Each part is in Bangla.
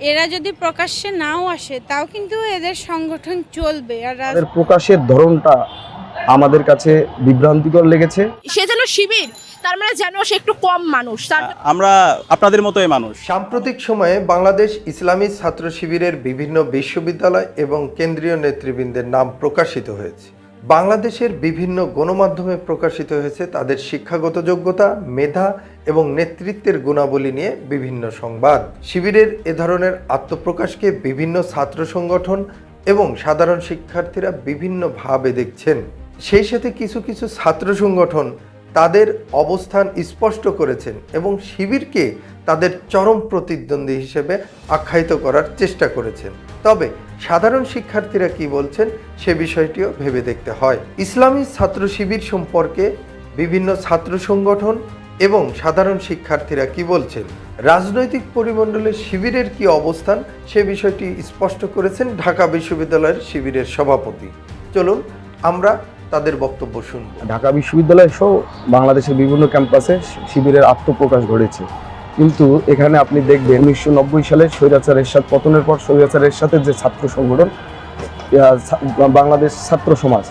এরা যদি প্রকাশ্যে নাও আসে তাও কিন্তু এদের সংগঠন চলবে। আর তাদের প্রকাশের ধরনটা আমাদের কাছে বিভ্রান্তিকর লেগেছে। সে যেন শিবির তার মানে যেন সে একটু কম মানুষ আমরা আপনাদের মতোই মানুষ। সাম্প্রতিক সময়ে বাংলাদেশ ইসলামী ছাত্র শিবিরের বিভিন্ন বিশ্ববিদ্যালয় এবং কেন্দ্রীয় নেতৃবৃন্দের নাম প্রকাশিত হয়েছে। বাংলাদেশের বিভিন্ন গণমাধ্যমে প্রকাশিত হয়েছে তাদের শিক্ষাগত যোগ্যতা, মেধা এবং নেতৃত্বের গুণাবলী নিয়ে বিভিন্ন সংবাদ। শিবিরের এ ধরনের আত্মপ্রকাশকে বিভিন্ন ছাত্র সংগঠন এবং সাধারণ শিক্ষার্থীরা বিভিন্নভাবে দেখছেন। সেই সাথে কিছু কিছু ছাত্র সংগঠন তাদের অবস্থান স্পষ্ট করেছেন এবং শিবিরকে তাদের চরম প্রতিদ্বন্দ্বী হিসেবে আখ্যায়িত করার চেষ্টা করেছেন। তবে সাধারণ শিক্ষার্থীরা কি বলছেন সে বিষয়টিও ভেবে দেখতে হয়। ইসলামী ছাত্র শিবির সম্পর্কে বিভিন্ন ছাত্র সংগঠন এবং সাধারণ শিক্ষার্থীরা কি বলছেন? রাজনৈতিক পরিমণ্ডলে শিবিরের কি অবস্থান? সে বিষয়টি স্পষ্ট করেছেন ঢাকা বিশ্ববিদ্যালয়ের শিবিরের সভাপতি। চলুন, আমরা তাদের বক্তব্য শুনব। ঢাকা বিশ্ববিদ্যালয় সহ বাংলাদেশের বিভিন্ন ক্যাম্পাসে শিবিরের আত্মপ্রকাশ ঘটেছে। কিন্তু এখানে আপনি দেখবেন উনিশশো নব্বই সালে স্বৈরাচার এরশাদ, পতনের পর স্বৈরাচার এরশাদের যে ছাত্র সংগঠন বাংলাদেশ ছাত্র সমাজ,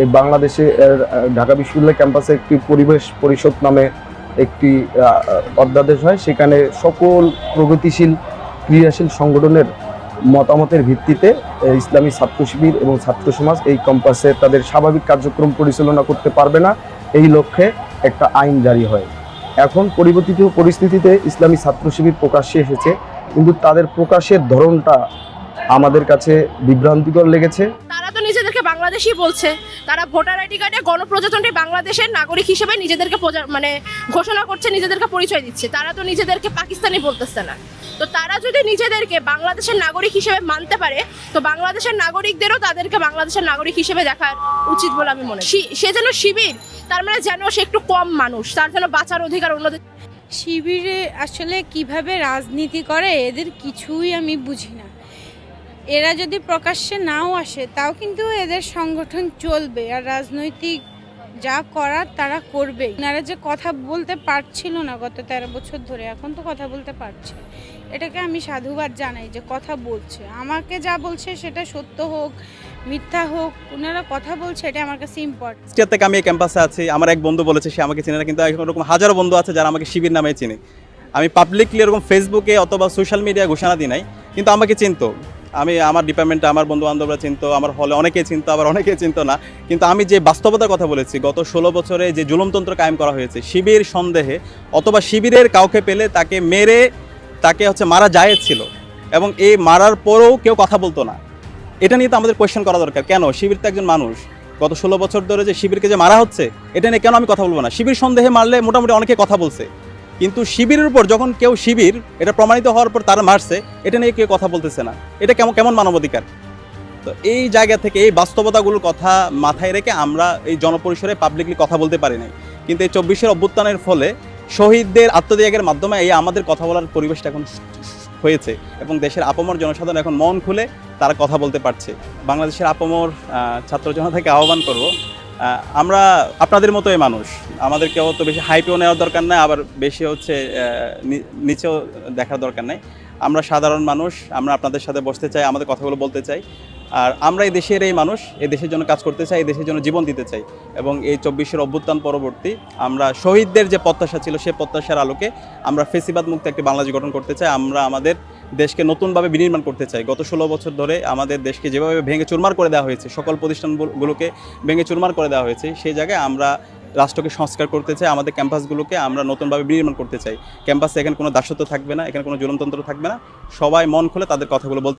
এই বাংলাদেশে ঢাকা বিশ্ববিদ্যালয় ক্যাম্পাসে একটি পরিবেশ পরিষদ নামে একটি অধ্যাদেশ হয়। সেখানে সকল প্রগতিশীল, ক্রিয়াশীল সংগঠনের মতামতের ভিত্তিতে ইসলামী ছাত্র শিবির এবং ছাত্র সমাজ এই ক্যাম্পাসে তাদের স্বাভাবিক কার্যক্রম পরিচালনা করতে পারবে না। এই লক্ষ্যে একটা আইন জারি হয়। এখন পরিবর্তিত পরিস্থিতিতে ইসলামী ছাত্র শিবির প্রকাশ্যে এসেছে। কিন্তু তাদের প্রকাশের ধরনটা আমাদের কাছে বিভ্রান্তিকর লেগেছে। নিজেদেরকে বাংলাদেশি বলছে। তারা ভোটার আইডি কার্ডে গণপ্রজাতন্ত্রী বাংলাদেশের নাগরিক হিসেবে নিজেদেরকে মানে ঘোষণা করছে, নিজেদেরকে পরিচয় দিচ্ছে। তারা তো নিজেদেরকে পাকিস্তানি বলতেছে না। তো তারা যদি নিজেদেরকে বাংলাদেশের নাগরিক হিসেবে মানতে পারে, তো বাংলাদেশের নাগরিকদেরও তাদেরকে বাংলাদেশের নাগরিক হিসেবে দেখার উচিত বলে আমি মনে সে যেন শিবির, তার মানে যেন সে একটু কম মানুষ, তার যেন বাঁচার অধিকার অন্যদের শিবিরে আসলে কীভাবে রাজনীতি করে, এদের কিছুই আমি বুঝি না। এরা যদি প্রকাশ্যে নাও আসে, তাও কিন্তু এদের সংগঠন চলবে আর রাজনৈতিক যা করার তারা করবে এনারা যে কথা বলতে পারছিল না গত তেরো বছর ধরে, এখন তো কথা বলতে পারছে। এটাকে আমি সাধুবাদ জানাই যে কথা বলছে। আমাকে যা বলছে সেটা সত্য হোক, মিথ্যা হোক, ওনারা কথা বলছে, এটা আমার কাছে ইম্পর্টেন্ট ইয়ার থেকে আমি ক্যাম্পাসে আছি, আমার এক বন্ধু বলেছে, সে আমাকে চিনে না, কিন্তু এরকম হাজারো বন্ধু আছে যারা আমাকে শিবির নামে চিনে। আমি পাবলিকলি এরকম ফেসবুকে অথবা সোশ্যাল মিডিয়ায় ঘোষণা দিই নাই, কিন্তু আমাকে চিনতো। আমি আমার ডিপার্টমেন্টে আমার বন্ধু বান্ধবরা চিনতো, আমার হলে অনেকে চিনতো, আবার অনেকে চিনতো না। কিন্তু আমি যে বাস্তবতার কথা বলেছি, গত ষোলো বছরে যে জুলুমতন্ত্র কায়েম করা হয়েছে, শিবির সন্দেহে অথবা শিবিরের কাউকে পেলে তাকে মেরে, তাকে হচ্ছে মারা জায়েজ ছিল। এবং এই মারার পরেও কেউ কথা বলতো না। এটা নিয়ে তো আমাদের কোয়েশ্চেন করা দরকার। কেন? শিবির তো একজন মানুষ। গত ষোলো বছর ধরে যে শিবিরকে যে মারা হচ্ছে, এটা নিয়ে কেন আমি কথা বলব না? শিবির সন্দেহে মারলে মোটামুটি অনেকে কথা বলছে। কিন্তু শিবিরের উপর যখন কেউ শিবির, এটা প্রমাণিত হওয়ার পর তারা মারছে, এটা নিয়ে কেউ কথা বলতেছে না। এটা কেমন কেমন মানবাধিকার? তো এই জায়গা থেকে এই বাস্তবতাগুলোর কথা মাথায় রেখে আমরা এই জনপরিসরে পাবলিকলি কথা বলতে পারি নাই। কিন্তু এই চব্বিশের অভ্যুত্থানের ফলে শহীদদের আত্মত্যাগের মাধ্যমে এই আমাদের কথা বলার পরিবেশটা এখন হয়েছে এবং দেশের আপমর জনসাধারণ এখন মন খুলে তারা কথা বলতে পারছে। বাংলাদেশের আপমর ছাত্র জনতাকে আহ্বান করব আমরা আপনাদের মতোই মানুষ। আমাদেরকে অত বেশি হাইপেও নেওয়ার দরকার নাই, আবার বেশি হচ্ছে নিচেও দেখার দরকার নাই। আমরা সাধারণ মানুষ, আমরা আপনাদের সাথে বসতে চাই, আমাদের কথাগুলো বলতে চাই। আর আমরা এই দেশের এই মানুষ, এই দেশের জন্য কাজ করতে চাই, এই দেশের জন্য জীবন দিতে চাই। এবং এই চব্বিশের অভ্যুত্থান পরবর্তী আমরা শহীদদের যে প্রত্যাশা ছিল, সে প্রত্যাশার আলোকে আমরা ফেসিবাদ মুক্ত একটি বাংলাদেশ গঠন করতে চাই। আমরা আমাদের দেশকে নতুনভাবে বিনির্মাণ করতে চাই গত ষোলো বছর ধরে আমাদের দেশকে যেভাবে ভেঙে চুরমার করে দেওয়া হয়েছে, সকল প্রতিষ্ঠানগুলোকে ভেঙে চুরমার করে দেওয়া হয়েছে, সেই জায়গায় আমরা রাষ্ট্রকে সংস্কার করতে চাই, আমাদের ক্যাম্পাসগুলোকে আমরা নতুনভাবে বিনির্মাণ করতে চাই। ক্যাম্পাসে এখানে কোনো দাসত্ব থাকবে না, এখানে কোনো জুলমতন্ত্র থাকবে না। সবাই মন খুলে তাদের কথাগুলো বলতে